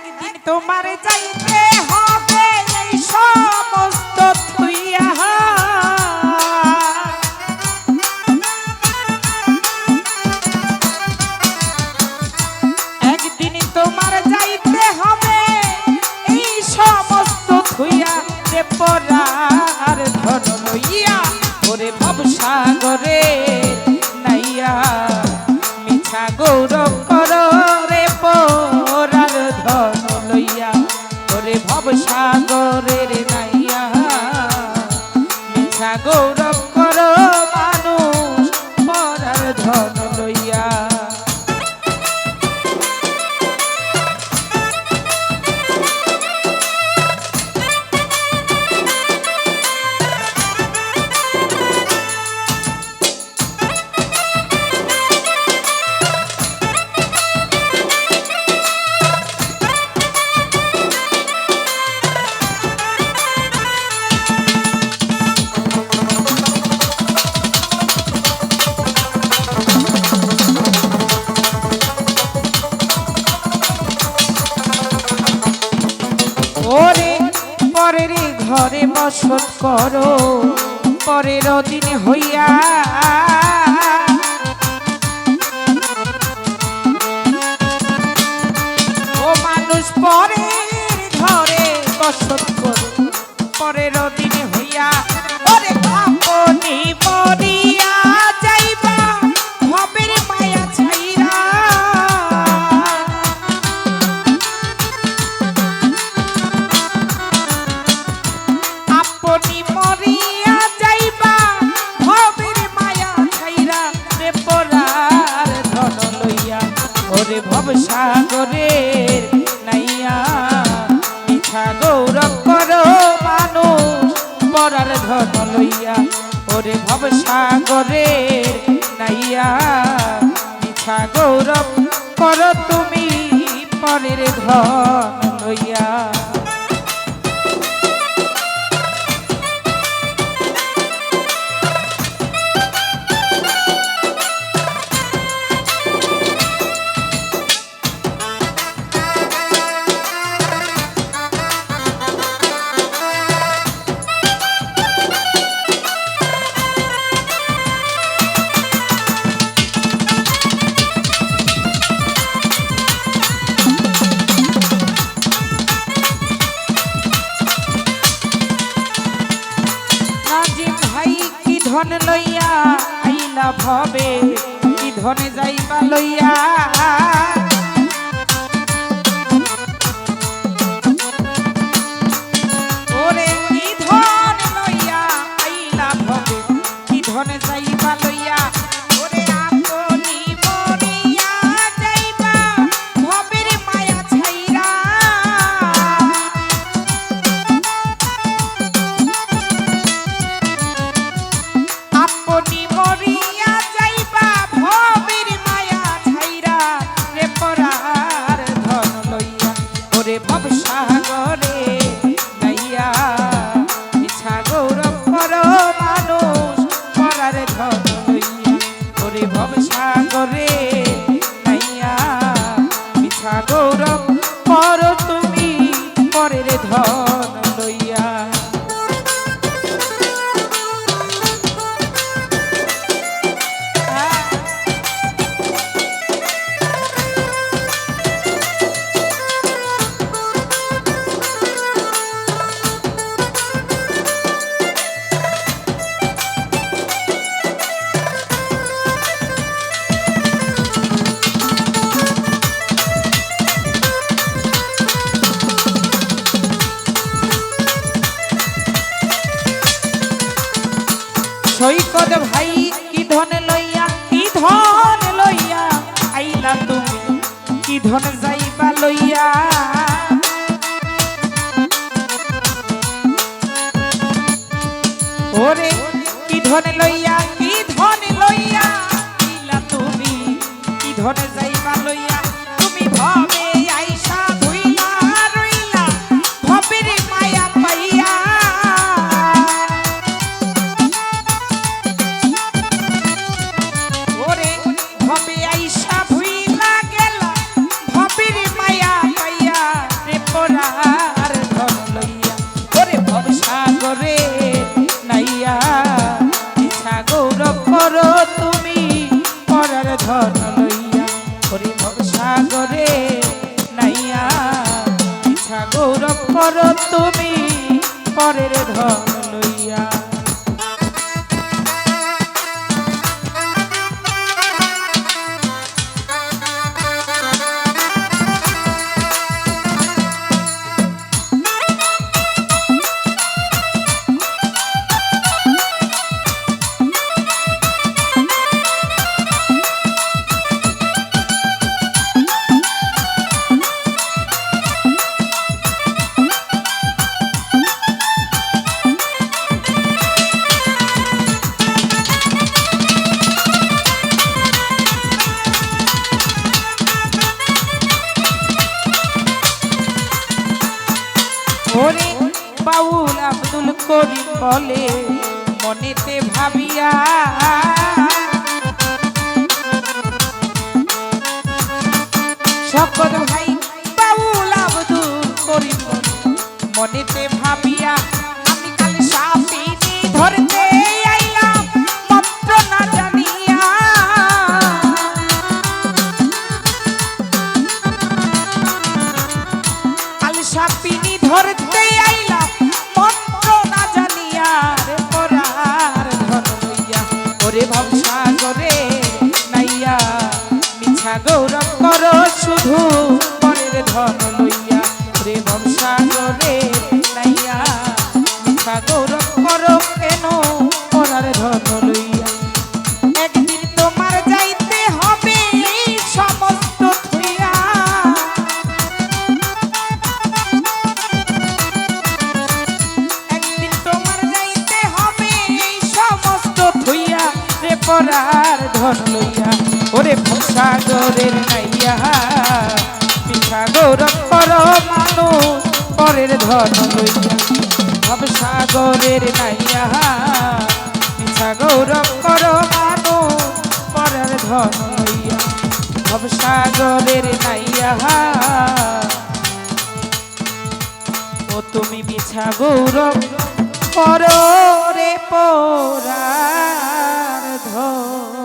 একদিন তোমার যাইতে হবে। ঘরে বসত করো পরের দিন হইয়া ও মানুষ পরের ঘরে বসত করো পরের ওরে ভবসাগরের নাইয়া মিঠা গৌরব করো মানুষ পরার ধন লইয়া। ওরে ভবসাগরের নাইয়া মিঠা গৌরব করো তুমি, পরের ধন লইয়া। আইলা ভবে কি ধনে যাইবা লইয়া। মানুষ মরার ধরে ভবে সৈকত ভাই, কি ধন লইয়া, কি ধন লইয়া, আইলা তুমি, কি ধন যাইবা লইয়া? ওরে, কি ধন লইয়া তুমি পরের ধন। ওরে বাউল আব্দুল করিম বলে, মনেতে ভাবিয়া সকল ভাই বাউল আব্দুল করিম মনেতে ভাবিয়া আমি কাল সাপিনি ধরতে আইলাম, মন্ত্র ধরতে আইলাম মন্ত্র না জানিয়া, রে পরার ধন লইয়া। ওরে ভবসাগরে নাইয়া, মিছা গৌরব করো শুধু। ধন লইয়া, ওরে সাগরের নাইয়া পিঠা গৌরব কর মানুষ পরের ধন লইয়া। ভব সাগরের নাইয়া পিঠা গৌরব কর মানুষ পরের ধন লইয়া। ভব নাইয়া, ও তুমি বিছা গৌরব করো রে পোরার ধন।